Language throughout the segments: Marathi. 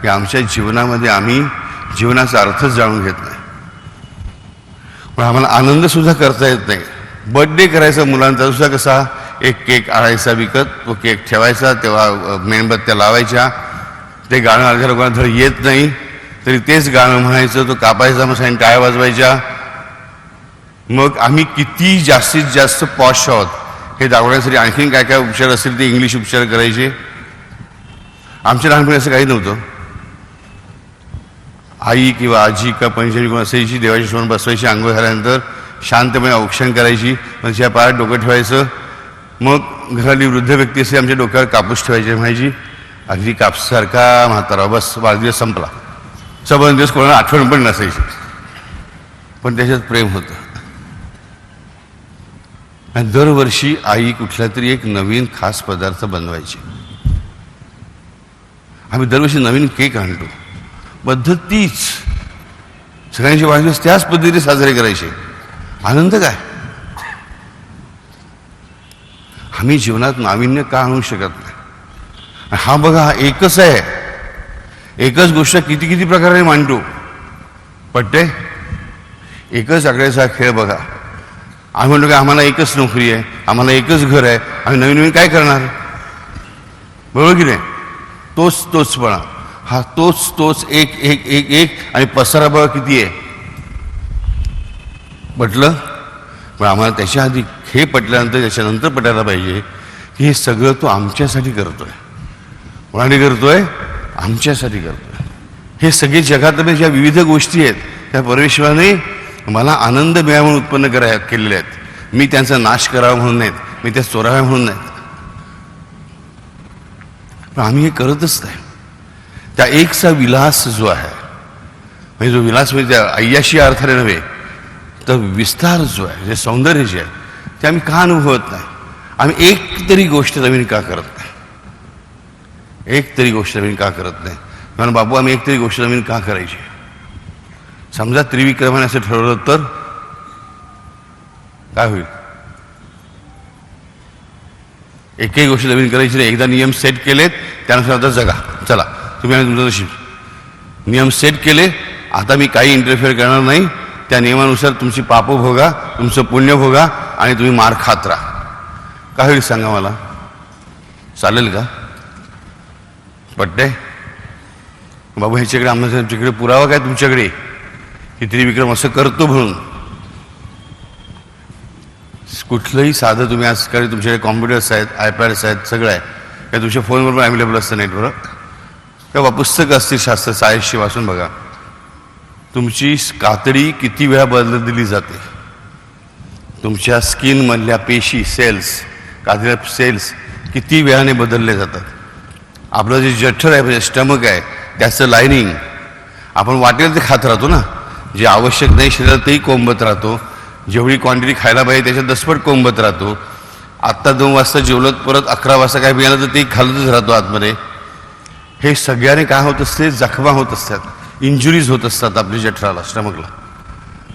की आमच्या जीवनामध्ये आम्ही जीवनाचा अर्थच जाणून घेत नाही. पण आम्हाला आनंद सुद्धा करता येत नाही. बर्थडे करायचा मुलांचा सुद्धा कसा? एक केक आणायचा विकत तो केक ठेवायचा तेव्हा मेणबत्त्या लावायच्या. ते गाणं अर्ध्या लोकांना धड येत नाही. तरी तेच गाणं म्हणायचं तो कापायचा मग सांग टाळ्या वाजवायच्या. मग आम्ही किती जास्तीत जास्त पॉश आहोत. हे दाखवण्यासाठी आणखीन काय काय उपचार असतील ते इंग्लिश उपचार करायचे. आमच्या लहानपणी असं काही नव्हतं. आई किंवा आजी का पंचायती कोण असायची देवाची समोर बसवायची आंघोळ झाल्यानंतर शांतपणे औक्षण करायची. मग पायात डोकं ठेवायचं. मग घरातली वृद्ध व्यक्ती असे आमच्या डोक्यावर कापूस ठेवायची म्हणायची अगदी कापसारखा म्हातारा बस वाढदिवस संपला. सबंध दिवस कोणाला आठवण पण नसायची. पण त्याच्यात प्रेम होतं. आणि दरवर्षी आई कुठला तरी एक नवीन खास पदार्थ बनवायची. आम्ही दरवर्षी नवीन केक आणतो. पद्धत तीच. सगळ्यांचे वाढदिवस त्याच पद्धतीने साजरे करायचे. आनंद काय? आम्ही जीवनात नाविन्य का आणू शकत नाही? हा बघा हा एकच आहे. एकच गोष्ट किती किती प्रकारे मांडतो पट्टे एकच आकड्याचा खेळ बघा. आम्ही म्हणतो की आम्हाला एकच नोकरी आहे आम्हाला एकच घर आहे आम्ही नवीन नवीन काय करणार? बरोबर की नाही? तोच तोचपणा हा तोच तोच एक एक एक एक. आणि पसारा किती आहे? पटलं? पण आम्हाला त्याच्या आधी हे पटल्यानंतर त्याच्यानंतर पटायला पाहिजे की हे सगळं तो आमच्यासाठी करतोय. कोणाने करतोय? आमच्यासाठी करतोय. हे सगळे जगातल्या ज्या विविध गोष्टी आहेत त्या परमेश्वराने मला आनंद मिळा म्हणून उत्पन्न करा केलेले आहेत. मी त्यांचा नाश करावा म्हणून नाहीत. मी त्या चोराव्या म्हणून नाहीत. पण आम्ही हे करतच नाही. त्या एकचा विलास जो आहे म्हणजे जो विलास म्हणजे त्या अय्याशी अर्थाने नव्हे तर विस्तार जो आहे जे सौंदर्य जे आहे ते आम्ही का अनुभवत नाही? आम्ही एक तरी गोष्ट नवीन का करत नाही? एक तरी गोष्ट नवीन का करत नाही? म्हणून बाबू आम्ही एक तरी गोष्ट नवीन का करायची? समजा त्रिविक्रमाने असं ठरवलं तर काय होईल? एकही गोष्ट नवीन करायची नाही. एकदा नियम सेट केलेत त्यानुसार आता जगा. चला. तुम्ही आणि तुमचं नशीब नियम सेट केले. आता मी काही इंटरफेअर करणार नाही. त्या नियमानुसार तुमची पापं भोगा तुमचं पुण्य भोगा आणि तुम्ही मार खात राहा. काय होईल सांगा मला? चालेल का? पट्टे बाबू ह्याच्याकडे आमच्याकडे पुरावा काय तुमच्याकडे? की त्रिविक्रम असं करतो म्हणून. कुठलंही साधं तुम्ही आजकाल तुमच्याकडे कॉम्प्युटर्स आहेत आयपॅड्स आहेत सगळं आहे. काय तुमच्या फोनवर पण अवेलेबल असतं नेटवर्क किंवा पुस्तकं असतील शास्त्र सायन्सची वाचून बघा. तुमची कातडी किती वेळा बदलत दिली जाते? तुमच्या स्किनमधल्या पेशी सेल्स कातड्या सेल्स किती वेळाने बदलले जातात? आपलं जे जठर आहे म्हणजे स्टमक आहे त्याचं लायनिंग आपण वाटेल ते खात राहतो ना? जे आवश्यक नाही शरीरात तेही कोंबत राहतो. जेवढी क्वांटिटी खायला पाहिजे त्याच्यात दसपट कोंबत राहतो. आत्ता दोन वाजता जेवलं परत अकरा वाजता काय मिळालं तर ते खालतच राहतो आतमध्ये. हे सगळ्याने काय होत असते? जखमा होत असतात. इंजुरीज होत असतात आपल्या जठराला स्टमकला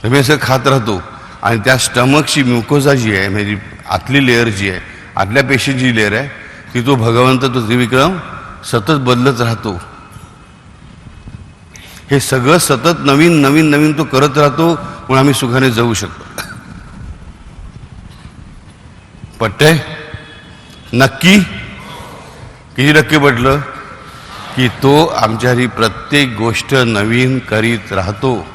तर मी असं खात राहतो आणि त्या स्टमकची म्युकोजा जी आहे म्हणजे आतली लेअर जी आहे आतल्या पेशीची जी लेअर आहे ती तो भगवंत तो त्रिविक्रम सतत बदलत राहतो. हे सगळं सतत नवीन नवीन नवीन तो करत राहतो म्हणून आम्ही सुखाने जगू शकतो. पटतंय? नक्की? किती टक्के पटलं? की तो आमच्यासाठी प्रत्येक गोष्ट नवीन करीत राहतो.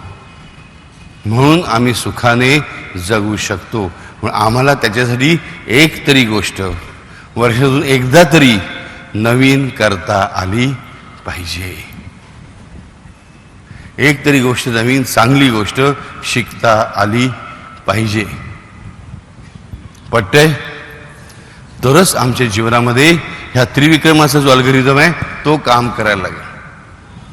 म्हणून आम्ही सुखाने जगू शकतो. म्हणून आम्हाला त्याच्यासाठी एक तरी गोष्ट वर्षातून एकदा तरी नवीन करता आली पाहिजे. एक तरी गोष्ट नवीन चांगली गोष्ट शिकता आली पाहिजे. पटतंय? तरच आमच्या जीवनामध्ये ह्या त्रिविक्रमाचा जो अल्गरिदम आहे तो काम करायला लागेल.